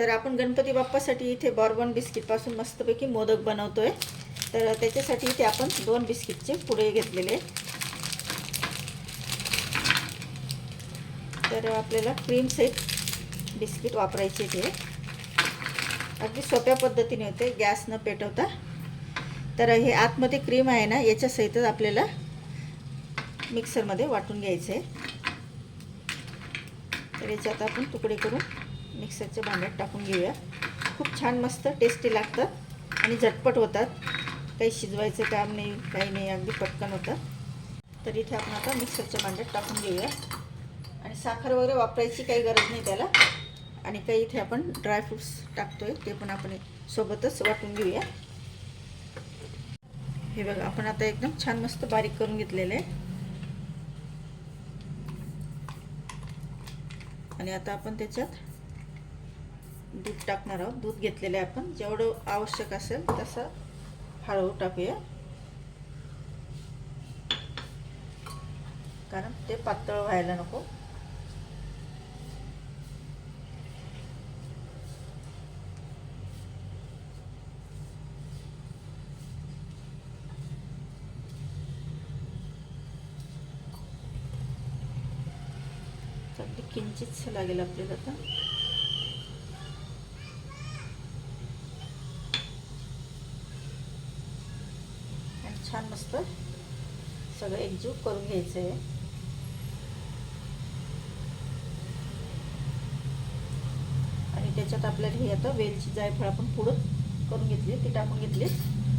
तर आपण गणपती बाप्पासाठी इथे बॉर्बन बिस्किटपासून मस्तपैकी मोदक बनवतो आहे तर त्याच्यासाठी इथे आपण दोन बिस्किटचे पुढे घेतलेले तर आपल्याला क्रीम सहित बिस्किट वापरायचे ते अगदी सोप्या पद्धतीने होते गॅस न पेटवता. तर हे आतमध्ये क्रीम आहे ना याच्या सहितच आपल्याला मिक्सरमध्ये वाटून घ्यायचं. आहे तर याच्यात आपण तुकडे करून मिक्सरच्या भांड्यात टाकून घेऊया. खूप छान मस्त टेस्टी लागतात आणि झटपट होतात. काही शिजवायचं काम नाही काही नाही अगदी पटकन होतं. तर इथे आपण आता मिक्सरच्या भांड्यात टाकून घेऊया. आणि साखर वगैरे वापरायची काही गरज नाही त्याला. आणि काही इथे आपण ड्रायफ्रूट्स टाकतो आहे ते पण आपण सोबतच वाटून घेऊया. हे बघा आपण आता एकदम छान मस्त बारीक करून घेतलेलं आहे. आणि आता आपण त्याच्यात दूध टाकणार आहोत. दूध घेतलेलं आहे आपण. जेवढं आवश्यक असेल तसं हळूहळू टाकूया. कारण ते पातळ व्हायला नको. अगदी किंचितच लागेल आपल्याला आता आणि छान मस्त. सगळं एकजूट करून घ्यायचं आहे आणि त्याच्यात आपल्याला हे आता वेलची जायफळ आपण पुढं करून घेतली ती टाकून घेतली.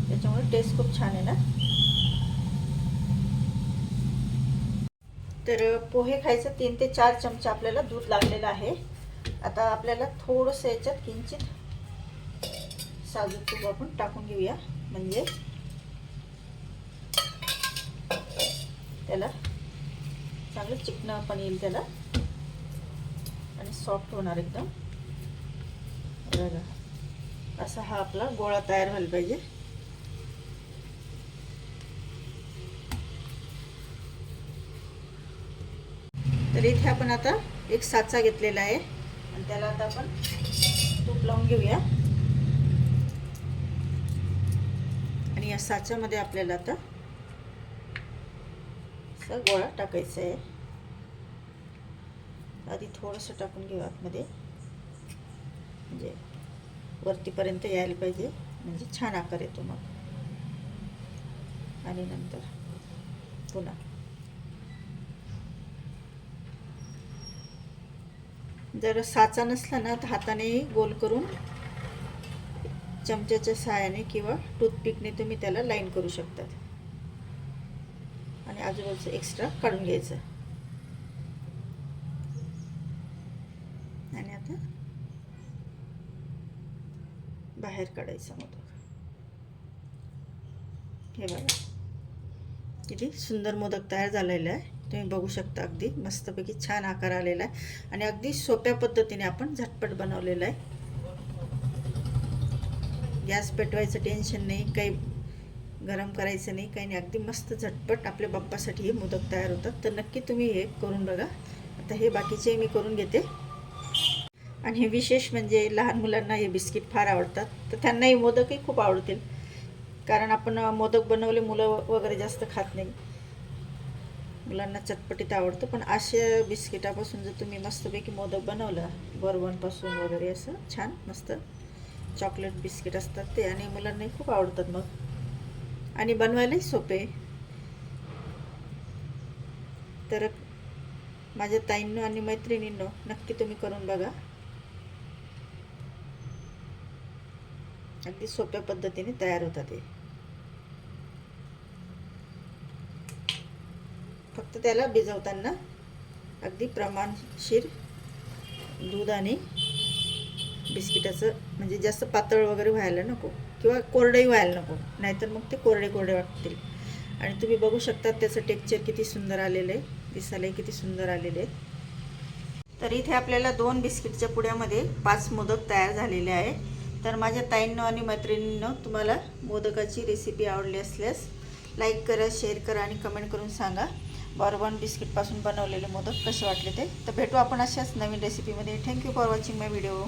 त्याच्यामुळे टेस्ट खूप छान आहे ना. तर पोहे खायचं तीन ते चार चमचे आपल्याला दूध लागलेलं आहे. आता आपल्याला थोडंसं याच्यात किंचित साजूक तूप आपण टाकून घेऊया. म्हणजे त्याला. चांगलं चिकनं पण येईल त्याला. आणि सॉफ्ट होणार एकदम. बघा. असा हा आपला गोळा तयार व्हायला पाहिजे. तर इथे आपण आता एक साचा घेतलेला आहे. आणि त्याला आता आपण तूप लावून घेऊया. आणि या साच्यामध्ये आपल्याला आता गोळा टाकायचा आहे. आधी थोडंसं टाकून घेऊ आतमध्ये. म्हणजे वरतीपर्यंत यायला पाहिजे. म्हणजे छान आकार येतो मग. आणि नंतर पुन्हा. जर साचा नसला ना तर हाताने गोल करून चमच्याच्या सहाय्याने किंवा टूथपिकने तुम्ही त्याला लाईन करू शकतात. आणि आजूबाजूचं एक्स्ट्रा काढून घ्यायचं. आणि आता बाहेर काढायचं मोदक हे बघा. किती सुंदर मोदक तयार झालेला आहे. तुम्ही बघू शकता अगदी. मस्तपैकी छान आकार आलेला आहे. आणि अगदी सोप्या पद्धतीने आपण झटपट बनवलेलं आहे. गॅस पेटवायचं टेन्शन नाही. काही गरम करायचं नाही काही नाही. अगदी मस्त झटपट आपल्या बाप्पासाठी हे मोदक तयार होतात. तर नक्की तुम्ही हे करून बघा. आता हे बाकीचे मी करून घेते. आणि हे विशेष म्हणजे लहान मुलांना हे बिस्किट फार आवडतात. तर त्यांनाही मोदकही खूप आवडतील. कारण आपण मोदक बनवले मुलं वगैरे जास्त खात नाही. मुलांना चटपटीत आवडतं. पण अशा बिस्किटापासून जर तुम्ही मस्तपैकी मोदक बनवलं बर्बनपासून वगैरे असं छान मस्त. चॉकलेट बिस्किट असतात ते. आणि मुलांनाही खूप आवडतात मग. आणि बनवायलाही सोपे. तर माझ्या ताईंनो आणि मैत्रिणींनो नक्की तुम्ही करून बघा. अगदी सोप्या पद्धतीने तयार होतात ते फक्त त्याला भिजवताना अगदी प्रमाणशीर दूध आणि बिस्किटाचं म्हणजे जास्त पातळ वगैरे व्हायला नको. किंवा कोरडंही व्हायला नको. नाहीतर मग ते कोरडे कोरडे वाटतील. आणि तुम्ही बघू शकता त्याचं टेक्चर किती सुंदर आलेलं आहे. दिसायलाही किती सुंदर आलेले आहेत तर इथे आपल्याला दोन बिस्किटच्या पुड्यामध्ये पाच मोदक तयार झालेले आहे. तर माझ्या ताईंनो आणि मैत्रिणींनो तुम्हाला मोदकाची रेसिपी आवडली असल्यास लाईक करा शेअर करा आणि कमेंट करून सांगा. बॉर्बन बिस्किटपासून बनवलेले मोदक कसे वाटले ते. तर भेटू आपण अशाच नवीन रेसिपीमध्ये thank you for watching my video